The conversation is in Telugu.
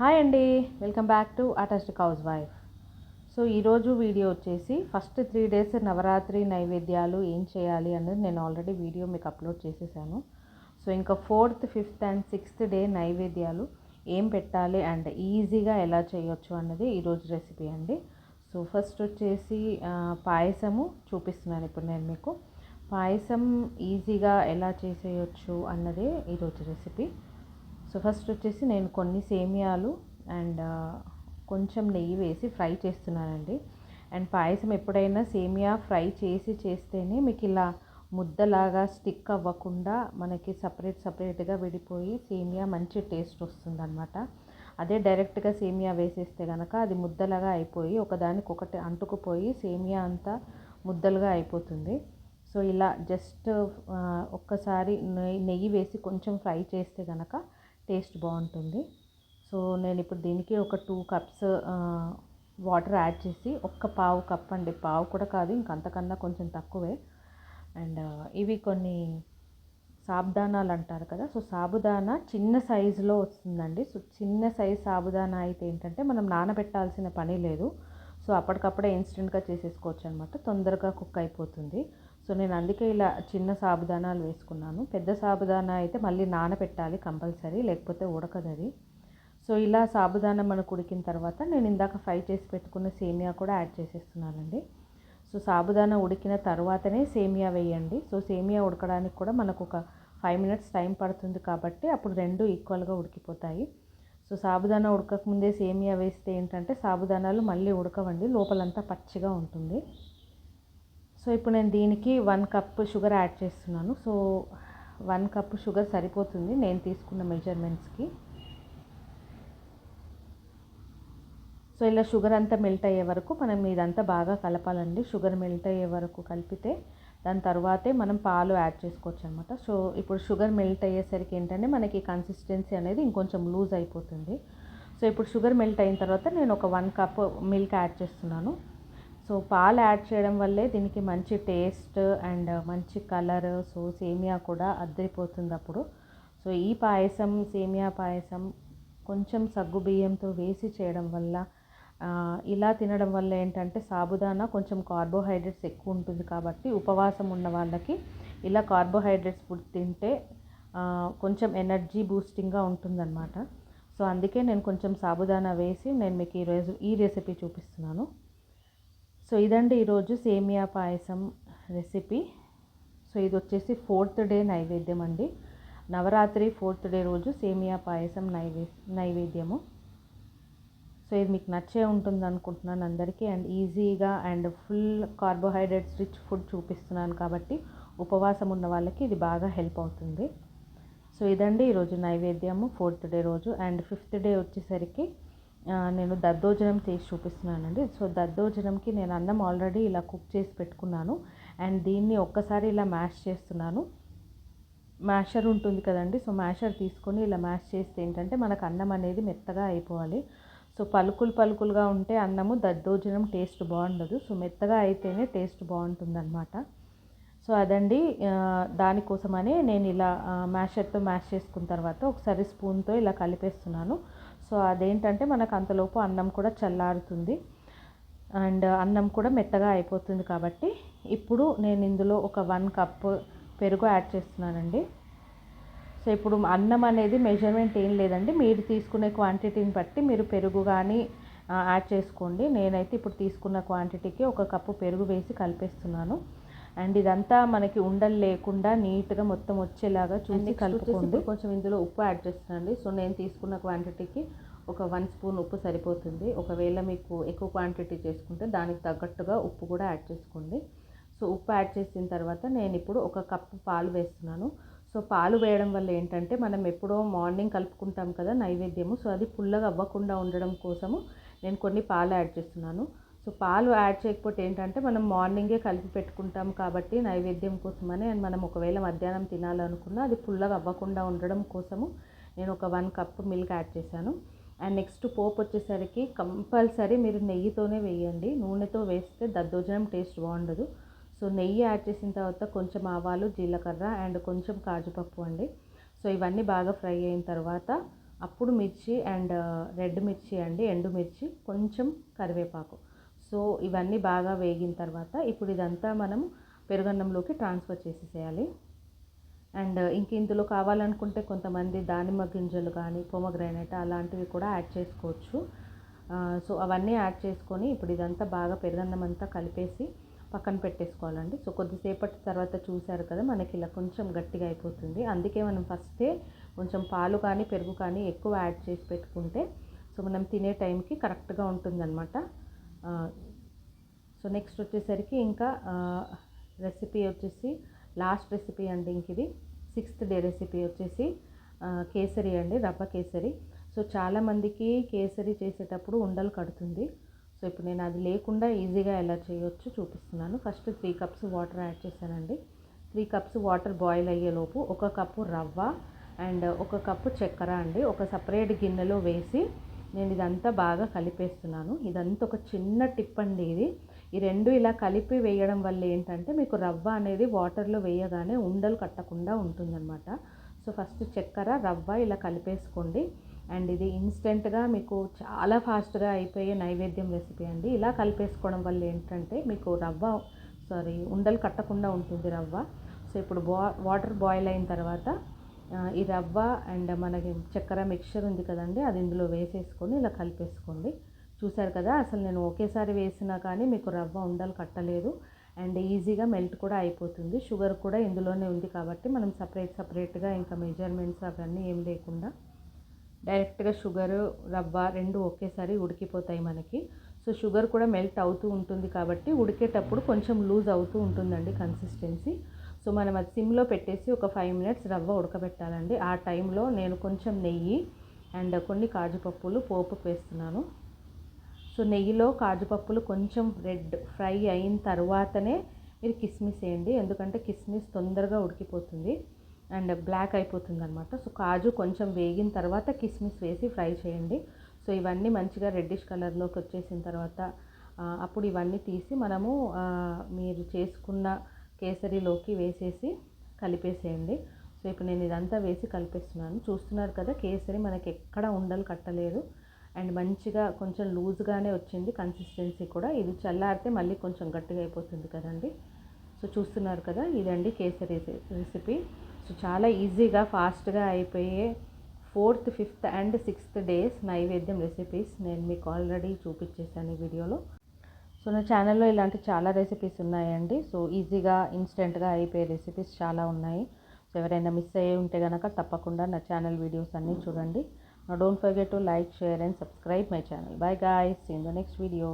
హాయ్ అండి. Welcome back to artistic house wife. So ఈరోజు వీడియో వచ్చేసి ఫస్ట్ త్రీ డేస్ నవరాత్రి నైవేద్యాలు ఏం చేయాలి అనేది నేను ఆల్రెడీ వీడియో మీకు అప్లోడ్ చేసేసాను. సో ఇంకా fourth fifth and sixth day నైవేద్యాలు ఏం పెట్టాలి అండ్ ఈజీగా ఎలా చేయొచ్చు అన్నది ఈరోజు రెసిపీ అండి. సో ఫస్ట్ వచ్చేసి పాయసము చూపిస్తున్నాను ఇప్పుడు నేను మీకు. పాయసం ఈజీగా ఎలా చేసేయచ్చు అన్నదే ఈరోజు రెసిపీ. సో ఫస్ట్ వచ్చేసి నేను కొన్ని సేమియాలు అండ్ కొంచెం నెయ్యి వేసి ఫ్రై చేస్తున్నానండి. అండ్ పాయసం ఎప్పుడైనా సేమియా ఫ్రై చేసి చేస్తేనే మీకు ఇలా ముద్దలాగా స్టిక్ అవ్వకుండా మనకి సపరేట్ సపరేట్గా విడిపోయి సేమియా మంచి టేస్ట్ వస్తుంది అనమాట అదే డైరెక్ట్గా సేమియా వేసేస్తే కనుక అది ముద్దలాగా అయిపోయి ఒకదానికి ఒకటి అంటుకుపోయి సేమియా అంతా ముద్దలుగా అయిపోతుంది. సో ఇలా జస్ట్ ఒక్కసారి నెయ్యి నెయ్యి వేసి కొంచెం ఫ్రై చేస్తే కనుక టేస్ట్ బాగుంటుంది. సో నేను ఇప్పుడు దీనికి ఒక టూ కప్స్ వాటర్ యాడ్ చేసి ఒక్క పావు కప్ అండి. పావు కూడా కాదు ఇంకంతకన్నా కొంచెం తక్కువే. అండ్ ఇవి కొన్ని సాబుదానాలు అంటారు కదా. సో సాబుదానా చిన్న సైజులో వస్తుందండి. సో చిన్న సైజ్ సాబుదానా అయితే ఏంటంటే మనం నానబెట్టాల్సిన పని లేదు. సో అప్పటికప్పుడే ఇన్స్టెంట్గా చేసేసుకోవచ్చు అనమాట తొందరగా కుక్ అయిపోతుంది. సో నేను అందుకే ఇలా చిన్న సాబుదానాలు వేసుకున్నాను. పెద్ద సాబుదానా అయితే మళ్ళీ నానబెట్టాలి కంపల్సరీ లేకపోతే ఉడకదు అది సో ఇలా సాబుదానా మనకు ఉడికిన తర్వాత నేను ఇందాక ఫ్రై చేసి పెట్టుకున్న సేమియా కూడా యాడ్ చేసేస్తున్నానండి. సో సాబుదానా ఉడికిన తర్వాతనే సేమియా వేయండి. సో సేమియా ఉడకడానికి కూడా మనకు ఒక ఫైవ్ మినిట్స్ టైం పడుతుంది కాబట్టి అప్పుడు రెండు ఈక్వల్గా ఉడికిపోతాయి. సో సాబుదానా ఉడకకముందే సేమియా వేస్తే ఏంటంటే సాబుదానాలు మళ్ళీ ఉడకవండి లోపలంతా పచ్చిగా ఉంటుంది. సో ఇప్పుడు నేను దీనికి వన్ కప్ షుగర్ యాడ్ చేస్తున్నాను. సో వన్ కప్ షుగర్ సరిపోతుంది. నేను తీసుకున్న మెజర్మెంట్స్కి. సో ఇలా షుగర్ అంతా మెల్ట్ అయ్యే వరకు మనం ఇదంతా బాగా కలపాలండి. షుగర్ మెల్ట్ అయ్యే వరకు కలిపితే దాని తర్వాతే మనం పాలు యాడ్ చేసుకోవచ్చు అనమాట సో ఇప్పుడు షుగర్ మెల్ట్ అయ్యేసరికి ఏంటంటే మనకి కన్సిస్టెన్సీ అనేది ఇంకొంచెం లూజ్ అయిపోతుంది. సో ఇప్పుడు షుగర్ మెల్ట్ అయిన తర్వాత నేను ఒక వన్ కప్ మిల్క్ యాడ్ చేస్తున్నాను. సో పాలు యాడ్ చేయడం వల్లే దీనికి మంచి టేస్ట్ అండ్ మంచి కలర్ సో సేమియా కూడా అద్దరిపోతుంది అప్పుడు సో ఈ పాయసం సేమియా పాయసం కొంచెం సగ్గు బియ్యంతో వేసి చేయడం వల్ల ఇలా తినడం వల్ల ఏంటంటే సాబుదానా కొంచెం కార్బోహైడ్రేట్స్ ఎక్కువ ఉంటుంది కాబట్టి ఉపవాసం ఉన్న వాళ్ళకి ఇలా కార్బోహైడ్రేట్స్ ఫుడ్ తింటే కొంచెం ఎనర్జీ బూస్టింగ్గా ఉంటుందన్నమాట. సో అందుకే నేను కొంచెం సాబుదానా వేసి నేను మీకు ఈరోజు ఈ రెసిపీ చూపిస్తున్నాను. సో ఇదండి ఈరోజు సేమియా పాయసం రెసిపీ. సో ఇది వచ్చేసి ఫోర్త్ డే నైవేద్యం అండి. నవరాత్రి ఫోర్త్ డే రోజు సేమియా పాయసం నైవే నైవేద్యము. సో ఇది మీకు నచ్చే ఉంటుంది అనుకుంటున్నాను అందరికీ. అండ్ ఈజీగా and full carbohydrates rich food చూపిస్తున్నాను కాబట్టి ఉపవాసం ఉన్న వాళ్ళకి ఇది బాగా హెల్ప్ అవుతుంది. సో ఇదండి ఈరోజు నైవేద్యము ఫోర్త్ డే రోజు. అండ్ ఫిఫ్త్ డే వచ్చేసరికి నేను దద్దోజనం చేసి చూపిస్తున్నానండి. సో దద్దోజనంకి నేను అన్నం ఆల్రెడీ ఇలా కుక్ చేసి పెట్టుకున్నాను. అండ్ దీన్ని ఒక్కసారి ఇలా మ్యాష్ చేస్తున్నాను. మ్యాషర్ ఉంటుంది కదండి. సో మ్యాషర్ తీసుకొని ఇలా మ్యాష్ చేస్తే ఏంటంటే మనకు అన్నం అనేది మెత్తగా అయిపోవాలి. సో పలుకులు పలుకులుగా ఉంటే అన్నము దద్దోజనం టేస్ట్ బాగుండదు. సో మెత్తగా అయితేనే టేస్ట్ బాగుంటుందన్నమాట. సో అదండి. దానికోసమనే దానికోసమని నేను ఇలా మ్యాషర్తో మ్యాష్ చేసుకున్న తర్వాత ఒకసారి స్పూన్తో ఇలా కలిపేస్తున్నాను. సో అదేంటంటే మనకు అంతలోపు అన్నం కూడా చల్లారుతుంది. అండ్ అన్నం కూడా మెత్తగా అయిపోతుంది కాబట్టి ఇప్పుడు నేను ఇందులో ఒక వన్ కప్ పెరుగు యాడ్ చేస్తున్నానండి. సో ఇప్పుడు అన్నం అనేది మెజర్మెంట్ ఏం లేదండి. మీరు తీసుకునే క్వాంటిటీని బట్టి మీరు పెరుగు కానీ యాడ్ చేసుకోండి. నేనైతే ఇప్పుడు తీసుకున్న క్వాంటిటీకి ఒక కప్పు పెరుగు వేసి కలిపేస్తున్నాను. అండ్ ఇదంతా మనకి ఉండలు లేకుండా నీట్గా మొత్తం వచ్చేలాగా చూసి కలుపుకోండి. కొంచెం ఇందులో ఉప్పు యాడ్ చేస్తున్నానండి సో నేను తీసుకున్న క్వాంటిటీకి ఒక వన్ స్పూన్ ఉప్పు సరిపోతుంది. ఒకవేళ మీకు ఎక్కువ క్వాంటిటీ చేసుకుంటే దానికి తగ్గట్టుగా ఉప్పు కూడా యాడ్ చేసుకోండి. సో ఉప్పు యాడ్ చేసిన తర్వాత నేను ఇప్పుడు ఒక కప్పు పాలు వేస్తున్నాను. సో పాలు వేయడం వల్ల ఏంటంటే మనం ఎప్పుడో మార్నింగ్ కలుపుకుంటాం కదా నైవేద్యము. సో అది పుల్లగా అవ్వకుండా ఉండడం కోసము నేను కొన్ని పాలు యాడ్ చేస్తున్నాను. సో పాలు యాడ్ చేయకపోతే ఏంటంటే మనం మార్నింగే కలిపి పెట్టుకుంటాం కాబట్టి నైవేద్యం కోసమని అండ్ మనం ఒకవేళ మధ్యాహ్నం తినాలనుకున్నా అది పుల్లగా అవ్వకుండా ఉండడం కోసము నేను ఒక వన్ కప్ మిల్క్ యాడ్ చేశాను. అండ్ నెక్స్ట్ పోపు వచ్చేసరికి కంపల్సరీ మీరు నెయ్యితోనే వేయండి. నూనెతో వేస్తే దద్దోజనం టేస్ట్ బాగుండదు. సో నెయ్యి యాడ్ చేసిన తర్వాత కొంచెం ఆవాలు జీలకర్ర అండ్ కొంచెం కాజుపప్పు అండి. సో ఇవన్నీ బాగా ఫ్రై అయిన తర్వాత అప్పుడు మిర్చి అండ్ రెడ్ మిర్చి అండి ఎండు మిర్చి కొంచెం కరివేపాకు. సో ఇవన్నీ బాగా వేగిన తర్వాత ఇప్పుడు ఇదంతా మనం పెరుగన్నంలోకి ట్రాన్స్ఫర్ చేసేసేయాలి. అండ్ ఇంక ఇందులో కావాలనుకుంటే కొంతమంది దానిమ్మ గింజలు కానీ పొమగ్రైనట్ అలాంటివి కూడా యాడ్ చేసుకోవచ్చు. సో అవన్నీ యాడ్ చేసుకొని ఇప్పుడు ఇదంతా బాగా పెరుగన్నం అంతా కలిపేసి పక్కన పెట్టేసుకోవాలండి. సో కొద్దిసేపటి తర్వాత చూశారు కదా మనకి ఇలా కొంచెం గట్టిగా అయిపోతుంది. అందుకే మనం ఫస్టే కొంచెం పాలు కానీ పెరుగు కానీ ఎక్కువ యాడ్ చేసి పెట్టుకుంటే సో మనం తినే టైంకి కరెక్ట్గా ఉంటుందన్నమాట. సో నెక్స్ట్ వచ్చేసరికి ఇంకా రెసిపీ వచ్చేసి లాస్ట్ రెసిపీ అండి ఇంక ఇది. సిక్స్త్ డే రెసిపీ వచ్చేసి కేసరి అండి రవ్వ కేసరి. సో చాలామందికి కేసరి చేసేటప్పుడు ఉండలు కడుతుంది. సో ఇప్పుడు నేను అది లేకుండా ఈజీగా ఎలా చేయొచ్చు చూపిస్తున్నాను. First three cups water add చేశానండి. త్రీ కప్స్ వాటర్ బాయిల్ అయ్యేలోపు ఒక కప్పు రవ్వ అండ్ ఒక కప్పు చక్కెర అండి. ఒక సపరేట్ గిన్నెలో వేసి నేను ఇదంతా బాగా కలిపేస్తున్నాను. ఇదంతా ఒక చిన్న టిప్ అండి ఇది. ఈ రెండు ఇలా కలిపి వేయడం వల్ల ఏంటంటే మీకు రవ్వ అనేది వాటర్లో వేయగానే ఉండలు కట్టకుండా ఉంటుందన్నమాట. సో ఫస్ట్ చక్కెర రవ్వ ఇలా కలిపేసుకోండి. అండ్ ఇది ఇన్స్టెంట్గా మీకు చాలా ఫాస్ట్గా అయిపోయే నైవేద్యం రెసిపీ అండి. ఇలా కలిపేసుకోవడం వల్ల ఏంటంటే మీకు రవ్వ సారీ ఉండలు కట్టకుండా ఉంటుంది రవ్వ. సో ఇప్పుడు బా వాటర్ బాయిల్ అయిన తర్వాత ఈ రవ్వ అండ్ మనకి చక్కెర మిక్చర్ ఉంది కదండి అది ఇందులో వేసేసుకొని ఇలా కలిపేసుకోండి. చూసారు కదా అసలు నేను ఒకేసారి వేసినా కానీ మీకు రవ్వ ఉండలు కట్టలేదు. అండ్ ఈజీగా మెల్ట్ కూడా అయిపోతుంది. షుగర్ కూడా ఇందులోనే ఉంది కాబట్టి మనం సపరేట్ సపరేట్గా ఇంకా మెజర్మెంట్స్ అవన్నీ ఏం లేకుండా డైరెక్ట్గా షుగర్ రవ్వ రెండు ఒకేసారి ఉడికిపోతాయి మనకి. సో షుగర్ కూడా మెల్ట్ అవుతూ ఉంటుంది కాబట్టి ఉడికేటప్పుడు కొంచెం లూజ్ అవుతూ ఉంటుందండి కన్సిస్టెన్సీ. సో మనం అది సిమ్లో పెట్టేసి ఒక ఫైవ్ మినిట్స్ రవ్వ ఉడకబెట్టాలండి. ఆ టైంలో నేను కొంచెం నెయ్యి అండ్ కొన్ని కాజుపప్పులు పోపు వేస్తున్నాను. సో నెయ్యిలో కాజుపప్పులు కొంచెం రెడ్ ఫ్రై అయిన తర్వాతనే మీరు కిస్మిస్ వేయండి. ఎందుకంటే కిస్మిస్ తొందరగా ఉడికిపోతుంది అండ్ బ్లాక్ అయిపోతుంది అనమాట సో కాజు కొంచెం వేగిన తర్వాత కిస్మిస్ వేసి ఫ్రై చేయండి. సో ఇవన్నీ మంచిగా రెడ్డిష్ కలర్లోకి వచ్చేసిన తర్వాత అప్పుడు ఇవన్నీ తీసి మనము మీరు చేసుకున్న కేసరిలోకి వేసేసి కలిపేసేయండి. సో ఇప్పుడు నేను ఇదంతా వేసి కలిపేస్తున్నాను. చూస్తున్నారు కదా కేసరి మనకి ఎక్కడ ఉండలు కట్టలేదు. అండ్ మంచిగా కొంచెం లూజ్గానే వచ్చింది. కన్సిస్టెన్సీ కూడా. ఇది చల్లారితే మళ్ళీ కొంచెం గట్టిగా అయిపోతుంది కదండి. సో చూస్తున్నారు కదా ఇదండి కేసరి రెసిపీ. సో చాలా ఈజీగా ఫాస్ట్గా అయిపోయే fourth fifth and sixth days నైవేద్యం రెసిపీస్ నేను మీకు ఆల్రెడీ చూపించేసాను ఈ వీడియోలో. సో నా ఛానల్లో ఇలాంటి చాలా రెసిపీస్ ఉన్నాయండి. సో ఈజీగా ఇన్స్టెంట్గా అయిపోయే రెసిపీస్ చాలా ఉన్నాయి. సో ఎవరైనా మిస్ అయ్యి ఉంటే కనుక తప్పకుండా నా ఛానల్ వీడియోస్ అన్నీ చూడండి. Don't forget to like share and subscribe my channel bye guys in the next video